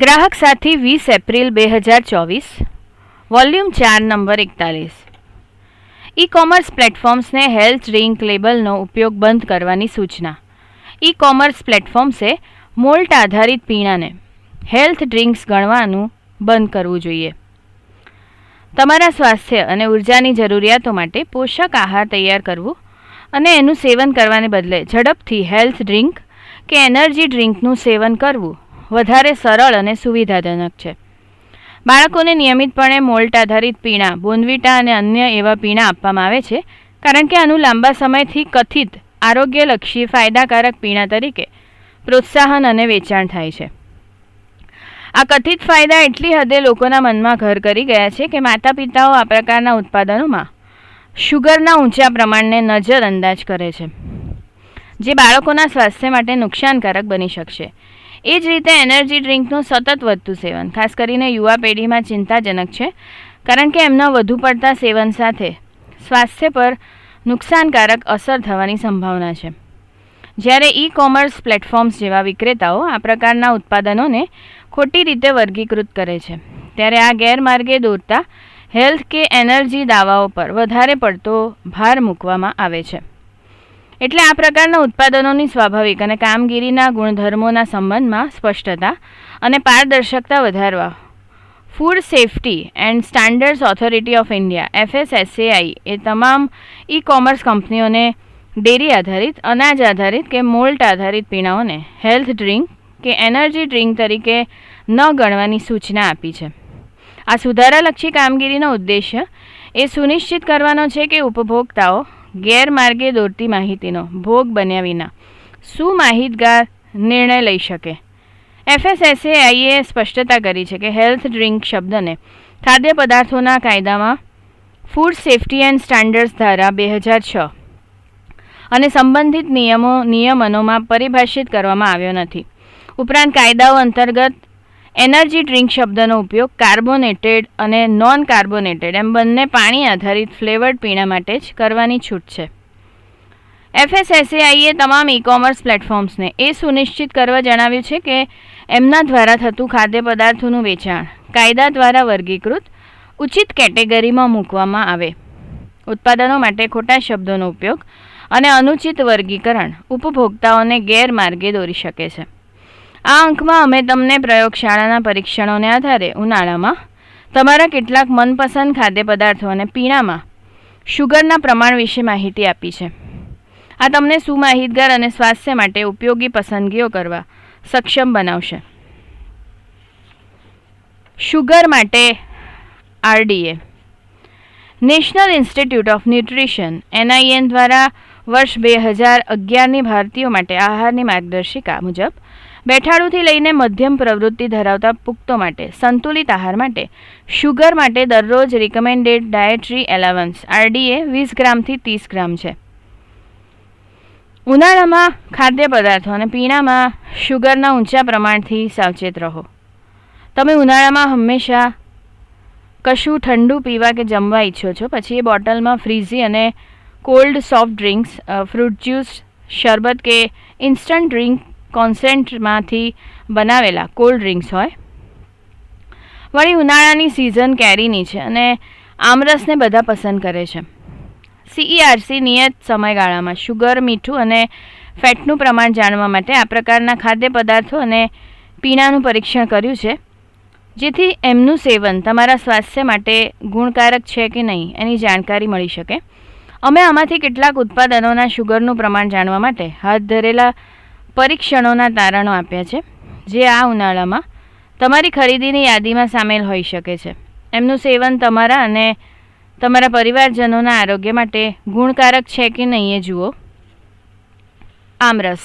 ગ્રાહક સાથી વીસ એપ્રિલ બે હજાર ચોવીસ, વોલ્યુમ ચાર નંબર એકતાલીસ. ઈ કોમર્સ પ્લેટફોર્મ્સને હેલ્થ ડ્રિંક લેબલનો ઉપયોગ બંધ કરવાની સૂચના. ઈ કોમર્સ પ્લેટફોર્મ્સે મોલ્ટ આધારિત પીણાને હેલ્થ ડ્રિંક્સ ગણવાનું બંધ કરવું જોઈએ. તમારા સ્વાસ્થ્ય અને ઉર્જાની જરૂરિયાતો માટે પોષક આહાર તૈયાર કરવું અને એનું સેવન કરવાને બદલે ઝડપથી હેલ્થ ડ્રિંક કે એનર્જી ડ્રિંકનું સેવન કરવું વધારે સરળ અને સુવિધાજનક છે. બાળકોને નિયમિતપણે મોલ્ટ આધારિત પીણા બોન્વિટા અને અન્ય એવા પીણા આપવામાં આવે છે, કારણ કે આનું લાંબા સમયથી કથિત, આરોગ્યલક્ષી, ફાયદાકારક પીણા તરીકે પ્રોત્સાહન અને વેચાણ થાય છે. આ કથિત ફાયદા એટલી હદે લોકોના મનમાં ઘર કરી ગયા છે કે માતા પિતાઓ આ પ્રકારના ઉત્પાદનોમાં શુગરના ઊંચા પ્રમાણને નજરઅંદાજ કરે છે, જે બાળકોના સ્વાસ્થ્ય માટે નુકસાનકારક બની શકશે. એ જ રીતે એનર્જી ડ્રિંકનું સતત વધતું સેવન, ખાસ કરીને યુવા પેઢીમાં ચિંતાજનક છે, કારણ કે એમના વધુ પડતા સેવન સાથે સ્વાસ્થ્ય પર નુકસાનકારક અસર થવાની સંભાવના છે. જ્યારે ઈ કોમર્સ પ્લેટફોર્મ્સ જેવા વિક્રેતાઓ આ પ્રકારના ઉત્પાદનોને ખોટી રીતે વર્ગીકૃત કરે છે, ત્યારે આ ગેરમાર્ગે દોરતા હેલ્થ કે એનર્જી દાવાઓ પર વધારે પડતો ભાર મૂકવામાં આવે છે. એટલે આ પ્રકારના ઉત્પાદનોની સ્વાભાવિક અને કામગીરીના ગુણધર્મોના સંબંધમાં સ્પષ્ટતા અને પારદર્શકતા વધારવા. Food Safety and Standards Authority of India FSSAI એ તમામ ઈ કોમર્સ કંપનીઓને ડેરી આધારિત, અનાજ આધારિત કે મોલ્ટ આધારિત પીણાઓને હેલ્થ ડ્રિંક કે એનર્જી ડ્રિંક તરીકે ન ગણવાની સૂચના આપી છે. આ સુધારાલક્ષી કામગીરીનો ઉદ્દેશ્ય એ સુનિશ્ચિત કરવાનો છે કે ઉપભોક્તાઓ ગેરમાર્ગે દોરતી માહિતીનો ભોગ બન્યા વિના શું માહિતગાર નિર્ણય લઈ શકે? એફએસએસએઆઈએ સ્પષ્ટતા કરી છે કે હેલ્થ ડ્રિંક શબ્દને ખાદ્ય પદાર્થોના કાયદામાં ફૂડ સેફ્ટી એન્ડ સ્ટાન્ડર્ડ્સ ધારા બે હજાર છ અને સંબંધિત નિયમો નિયમનોમાં પરિભાષિત કરવામાં આવ્યો નથી. ઉપરાંત કાયદાઓ અંતર્ગત એનર્જી ડ્રિંક શબ્દનો ઉપયોગ કાર્બોનેટેડ અને નોન કાર્બોનેટેડ એમ બંને પાણી આધારિત ફ્લેવર્ડ પીણા માટે જ કરવાની છૂટ છે. એફએસએસએઆઈએ તમામ ઈ કોમર્સ પ્લેટફોર્મ્સને એ સુનિશ્ચિત કરવા જણાવ્યું છે કે એમના દ્વારા થતું ખાદ્ય પદાર્થોનું વેચાણ કાયદા દ્વારા વર્ગીકૃત ઉચિત કેટેગરીમાં મૂકવામાં આવે. ઉત્પાદનો માટે ખોટા શબ્દોનો ઉપયોગ અને અનુચિત વર્ગીકરણ ઉપભોક્તાઓને ગેરમાર્ગે દોરી શકે છે. આ અંકમાં અમે તમને પ્રયોગશાળાના પરીક્ષણોને આધારે ઉનાળામાં તમારા કેટલાક મનપસંદ ખાદ્ય પદાર્થો અને પીણામાં શુગરના પ્રમાણ વિશે માહિતી આપી છે. આ તમને સુમાહિતગાર અને સ્વાસ્થ્ય માટે ઉપયોગી પસંદગીઓ કરવા સક્ષમ બનાવશે. શુગર માટે RDA. National Institute of Nutrition, NIN દ્વારા વર્ષ બે હજાર અગિયારની ભારતીયો માટે આહારની માર્ગદર્શિકા મુજબ બેઠાડુથી લઈને મધ્યમ પ્રવૃત્તિ ધરાવતા પુખ્તો માટે, સંતુલિત આહાર માટે, શુગર માટે દરરોજ રિકમેન્ડેડ ડાયટરી એલાવન્સ આરડીએ વીસ ગ્રામથી ત્રીસ ગ્રામ છે. ઉનાળામાં ખાદ્ય પદાર્થો અને પીણામાં શુગરના ઊંચા પ્રમાણથી સાવચેત રહો. તમે ઉનાળામાં હંમેશા કશું ઠંડુ પીવા કે જમવા ઈચ્છો છો, પછી એ બોટલમાં ફ્રીઝી અને cold soft drinks fruit juice, શરબત કે ઇન્સ્ટન્ટ ડ્રિંક કોન્સેન્ટમાંથી બનાવેલા કોલ્ડ ડ્રિંક્સ હોય. વળી ઉનાળાની સિઝન કેરીની છે અને આમરસને બધા પસંદ કરે છે. સીઈઆરસી નિયત સમયગાળામાં શુગર, મીઠું અને ફેટનું પ્રમાણ જાણવા માટે આ પ્રકારના ખાદ્ય પદાર્થો અને પીણાનું પરીક્ષણ કર્યું છે. જેથી એમનું સેવન તમારા સ્વાસ્થ્ય માટે ગુણકારક છે કે નહીં એની જાણકારી મળી શકે. અમે આમાંથી કેટલાક ઉત્પાદનોના શુગરનું પ્રમાણ જાણવા માટે હાથ ધરેલા પરીક્ષણોના તારણો આપ્યા છે, જે આ ઉનાળામાં તમારી ખરીદીની યાદીમાં સામેલ હોઈ શકે છે. એમનું સેવન તમારા અને તમારા પરિવારજનોના આરોગ્ય માટે ગુણકારક છે કે નહીં એ જુઓ. આમરસ.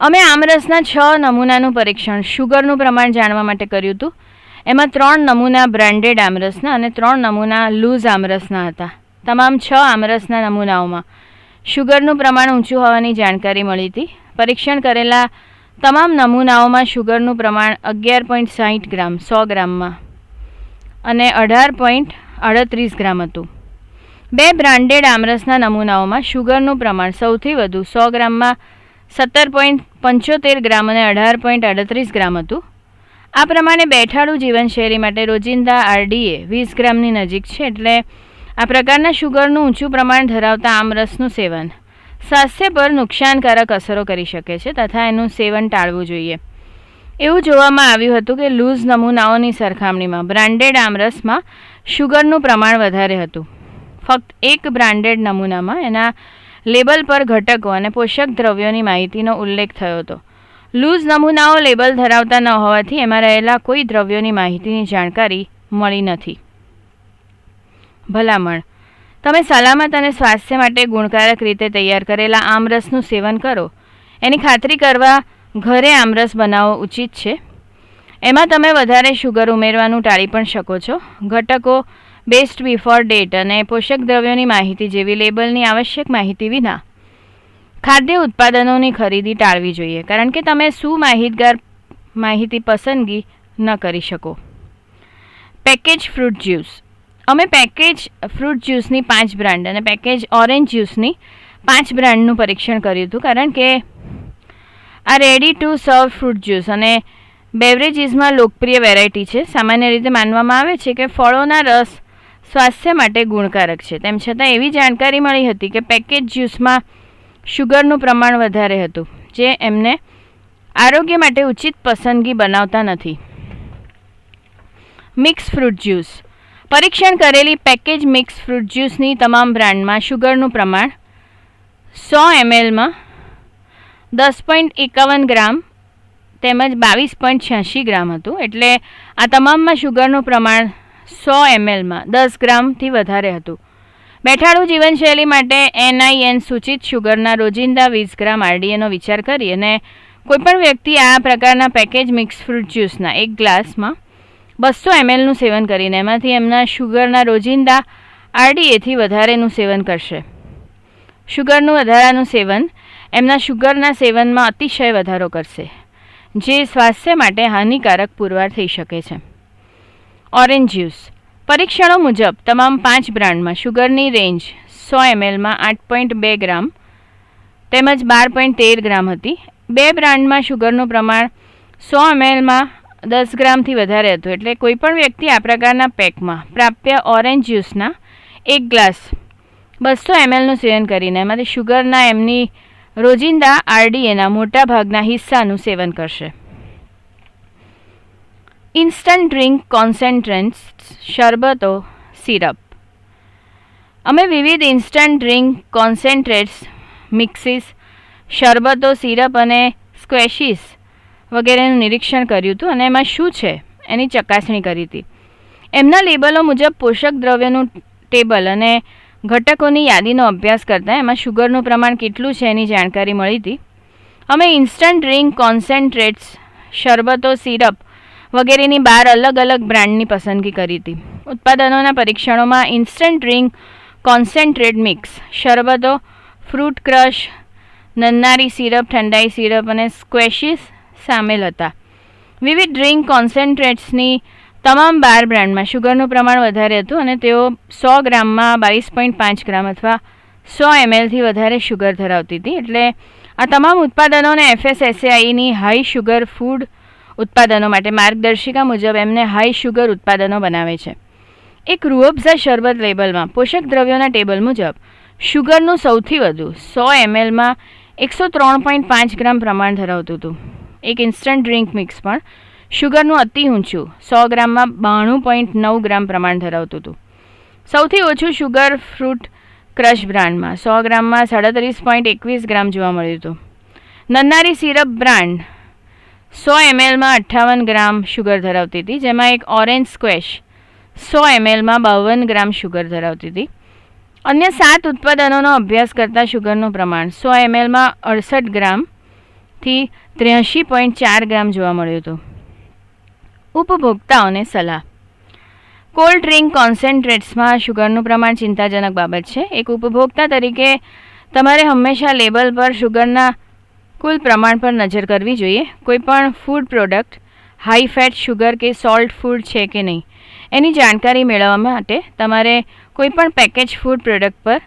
અમે આમરસના છ નમૂનાનું પરીક્ષણ શુગરનું પ્રમાણ જાણવા માટે કર્યું હતું. એમાં ત્રણ નમૂના બ્રાન્ડેડ આમરસના અને ત્રણ નમૂના લૂઝ આમરસના હતા. તમામ છ આમરસના નમૂનાઓમાં શુગરનું પ્રમાણ ઊંચું હોવાની જાણકારી મળી હતી. પરીક્ષણ કરેલા તમામ નમૂનાઓમાં શુગરનું પ્રમાણ અગિયાર પોઈન્ટ સાહીઠ ગ્રામ, સો ગ્રામમાં અને અઢાર પોઈન્ટ અડત્રીસ ગ્રામ હતું. બે બ્રાન્ડેડ આમરસના નમૂનાઓમાં શુગરનું પ્રમાણ સૌથી વધુ, સો ગ્રામમાં સત્તર પોઈન્ટ પંચોતેર ગ્રામ અને અઢાર પોઈન્ટ અડત્રીસ ગ્રામ હતું. આ પ્રમાણે બેઠાડું જીવનશૈલી માટે રોજિંદા આરડીએ વીસ ગ્રામની નજીક છે, એટલે આ પ્રકારના શુગરનું ઊંચું પ્રમાણ ધરાવતા આમરસનું સેવન. સ્વાસ્થ્ય પર નુકસાનકારક અસરો કરી શકે છે તથા એનું સેવન ટાળવું જોઈએ. એવું જોવામાં આવ્યું હતું કે લૂઝ નમૂનાઓની સરખામણીમાં બ્રાન્ડેડ આમરસમાં શુગરનું પ્રમાણ વધારે હતું. ફક્ત એક બ્રાન્ડેડ નમૂનામાં એના લેબલ પર ઘટકો અને પોષક દ્રવ્યોની માહિતીનો ઉલ્લેખ થયો હતો. લૂઝ નમૂનાઓ લેબલ ધરાવતા ન હોવાથી એમાં રહેલા કોઈ દ્રવ્યોની માહિતીની જાણકારી મળી નથી. ભલામણ તમે સલામત અને સ્વાસ્થ્ય માટે ગુણકારક રીતે તૈયાર કરેલા આમરસનું સેવન કરો. એની ખાતરી કરવા ઘરે આમરસ બનાવવો ઉચિત છે. એમાં તમે વધારે શુગર ઉમેરવાનું ટાળી પણ શકો છો. ઘટકો બેસ્ટ બિફોર ડેટ અને પોષક દ્રવ્યોની માહિતી જેવી લેબલની આવશ્યક માહિતી વિના. ખાદ્ય ઉત્પાદનોની ખરીદી ટાળવી જોઈએ, કારણ કે તમે શું માહિતગાર માહિતી પસંદગી ન કરી શકો. પેકેજ ફ્રૂટ જ્યુસ અમે પેકેજ ફ્રૂટ જ્યુસની પાંચ બ્રાન્ડ અને પેકેજ ઓરેન્જ જ્યુસની પાંચ બ્રાન્ડનું પરીક્ષણ કર્યું હતું. કારણ કે આ ready to serve fruit juice અને બેવરેજીસમાં લોકપ્રિય વેરાયટી છે. સામાન્ય રીતે માનવામાં આવે છે કે ફળોના રસ સ્વાસ્થ્ય માટે ગુણકારક છે. તેમ છતાં એવી જાણકારી મળી હતી કે પેકેજ જ્યુસમાં શુગરનું પ્રમાણ વધારે હતું, જે એમને આરોગ્ય માટે ઉચિત પસંદગી બનાવતા નથી. મિક્સ ફ્રૂટ જ્યુસ પરીક્ષણ કરેલી પેકેજ મિક્સ ફ્રૂટ જ્યુસની તમામ બ્રાન્ડમાં શુગરનું પ્રમાણ સો એમએલમાં દસ પોઈન્ટ એકાવન ગ્રામ તેમજ બાવીસ પોઈન્ટ છ્યાસી ગ્રામ હતું. એટલે આ તમામમાં શુગરનું પ્રમાણ સો એમએલમાં દસ ગ્રામથી વધારે હતું. બેઠાડું જીવનશૈલી માટે એનઆઈએન સૂચિત શુગરના રોજિંદા વીસ ગ્રામ આરડીએનો વિચાર કરી અને કોઈપણ વ્યક્તિ આ પ્રકારના પેકેજ મિક્સ ફ્રૂટ જ્યુસના એક ગ્લાસમાં બસો એમએલનું સેવન કરીને. એમાંથી એમના શુગરના રોજિંદા આરડીએથી વધારેનું સેવન કરશે. શુગરનું વધારાનું સેવન એમના શુગરના સેવનમાં અતિશય વધારો કરશે, જે સ્વાસ્થ્ય માટે હાનિકારક પુરવાર થઈ શકે છે. ઓરેન્જ જ્યુસ પરીક્ષણો મુજબ તમામ પાંચ બ્રાન્ડમાં શુગરની રેન્જ સો એમએલમાં આઠ પોઈન્ટ બે ગ્રામ તેમજ બાર પોઈન્ટ તેર ગ્રામ હતી. બે બ્રાન્ડમાં શુગરનું પ્રમાણ સો એમએલમાં દસ ગ્રામથી વધારે હતું. એટલે કોઈપણ વ્યક્તિ આ પ્રકારના પેકમાં પ્રાપ્ય ઓરેન્જ જ્યુસના એક ગ્લાસ બસો એમએલનું સેવન કરીને, એમાંથી શુગરના એમની રોજિંદા આરડીએના મોટા ભાગના હિસ્સાનું સેવન કરશે. ઇન્સ્ટન્ટ ડ્રિંક કોન્સન્ટ્રન્ટ્સ શરબતો સિરપ. અમે વિવિધ ઇન્સ્ટન્ટ ડ્રિંક કોન્સન્ટ્રેટ્સ, મિક્સીસ, શરબતો, સિરપ અને સ્ક્વેશીસ વગેરેનું નિરીક્ષણ કર્યું હતું અને એમાં શું છે એની ચકાસણી કરી હતી. એમના લેબલો મુજબ પોષક દ્રવ્યનું ટેબલ અને ઘટકોની યાદીનો અભ્યાસ કરતાં એમાં શુગરનું પ્રમાણ કેટલું છે એની જાણકારી મળી હતી. અમે ઇન્સ્ટન્ટ ડ્રિંક, કોન્સન્ટ્રેટ્સ, શરબતો, સિરપ વગેરેની બાર અલગ અલગ બ્રાન્ડની પસંદગી કરી હતી. ઉત્પાદનોના પરીક્ષણોમાં instant drink, concentrate mix, શરબતો, fruit crush, nannari syrup, thandai syrup અને સ્ક્વેશિસ સામેલ હતા. વિવિધ ડ્રિંક કોન્સન્ટ્રેટ્સની તમામ બાર બ્રાન્ડમાં શુગરનું પ્રમાણ વધારે હતું અને તેઓ સો ગ્રામમાં બાવીસ પોઈન્ટ પાંચ ગ્રામ અથવા સો એમએલથી વધારે શુગર ધરાવતી હતી. એટલે આ તમામ ઉત્પાદનોને એફએસએસએઆઈની હાઈ શુગર ફૂડ ઉત્પાદનો માટે માર્ગદર્શિકા મુજબ એમને હાઈ શુગર ઉત્પાદનો બનાવે છે. એક રૂઅબ્ઝા શરબત લેબલમાં પોષક દ્રવ્યોના ટેબલ મુજબ શુગરનું સૌથી વધુ સો એમએલમાં એકસો ત્રણ પોઈન્ટ પાંચ ગ્રામ પ્રમાણ ધરાવતું હતું. એક ઇન્સ્ટન્ટ ડ્રિંક મિક્સ પણ. શુગરનું અતિ ઊંચું, સો ગ્રામમાં બાણું પોઈન્ટ નવ ગ્રામ પ્રમાણ ધરાવતું હતું. સૌથી ઓછું શુગર ફ્રૂટ ક્રશ બ્રાન્ડમાં સો ગ્રામમાં સાડત્રીસ પોઈન્ટ એકવીસ ગ્રામ જોવા મળ્યું હતું. નન્નારી સિરપ બ્રાન્ડ સો એમએલમાં અઠ્ઠાવન ગ્રામ શુગર ધરાવતી હતી, જેમાં એક ઓરેન્જ સ્ક્વેશ સો એમએલમાં બાવન ગ્રામ શુગર ધરાવતી હતી. અન્ય સાત ઉત્પાદનોનો અભ્યાસ કરતાં શુગરનું પ્રમાણ, સો એમએલમાં અડસઠ ગ્રામથી ત્ર્યાસી પોઈન્ટ ચાર ગ્રામ જોવા મળ્યું હતું. ઉપભોક્તાઓને સલાહ. કોલ્ડ ડ્રિંક કોન્સન્ટ્રેટ્સમાં શુગરનું પ્રમાણ ચિંતાજનક બાબત છે. એક ઉપભોક્તા તરીકે તમારે હંમેશા લેબલ પર શુગરના કુલ પ્રમાણ પર નજર કરવી જોઈએ. કોઈપણ food product high fat sugar કે સોલ્ટ ફૂડ છે કે નહીં, એની જાણકારી મેળવવા માટે તમારે કોઈપણ પેકેજ ફૂડ પ્રોડક્ટ પર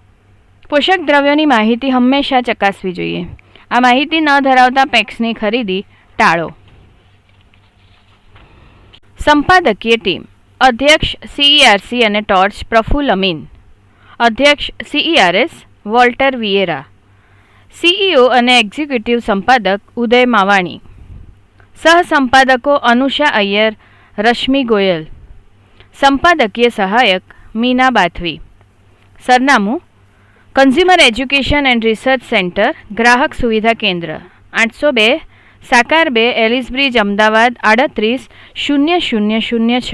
પોષક દ્રવ્યોની માહિતી હંમેશા ચકાસવી જોઈએ. આ માહિતી ન ધરાવતા પેક્સની ખરીદી ટાળો. સંપાદકીય ટીમ, અધ્યક્ષ સીઈઆરસી અને ટોર્ચ પ્રફુલ અમીન, અધ્યક્ષ સીઈઆરએસ વોલ્ટર વિયેરા સીઈઓ અને એક્ઝિક્યુટિવ સંપાદક ઉદય માવાણી, સહસંપાદકો અનુષા અય્યર, રશ્મિ ગોયલ, સંપાદકીય સહાયક મીના બાથવી, સરનામું Consumer Education and Research Centre ગ્રાહક સુવિધા કેન્દ્ર આઠસો બે સાકાર બે એલિસ બ્રિજ અમદાવાદ આડત્રીસ શૂન્ય શૂન્ય શૂન્ય છ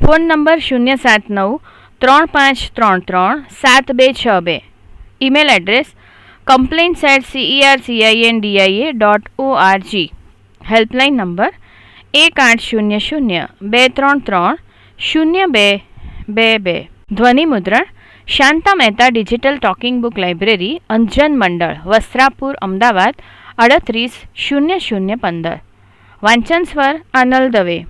ફોન નંબર શૂન્ય સાત નવ ત્રણ પાંચ ત્રણ ત્રણ સાત બે છ બે email address complaints at CER CIN DIA dot ORG helpline number એક આઠ શૂન્ય શૂન્ય બે ત્રણ ત્રણ શૂન્ય બે બે બે ધ્વનિ મુદ્રણ Shanta Mehta digital talking book library, Anjan Mandal, Vastrapur, Ahmedabad, અડત્રીસ, શૂન્ય શૂન્ય પંદર. વાંચન સ્વર અનલ દવે.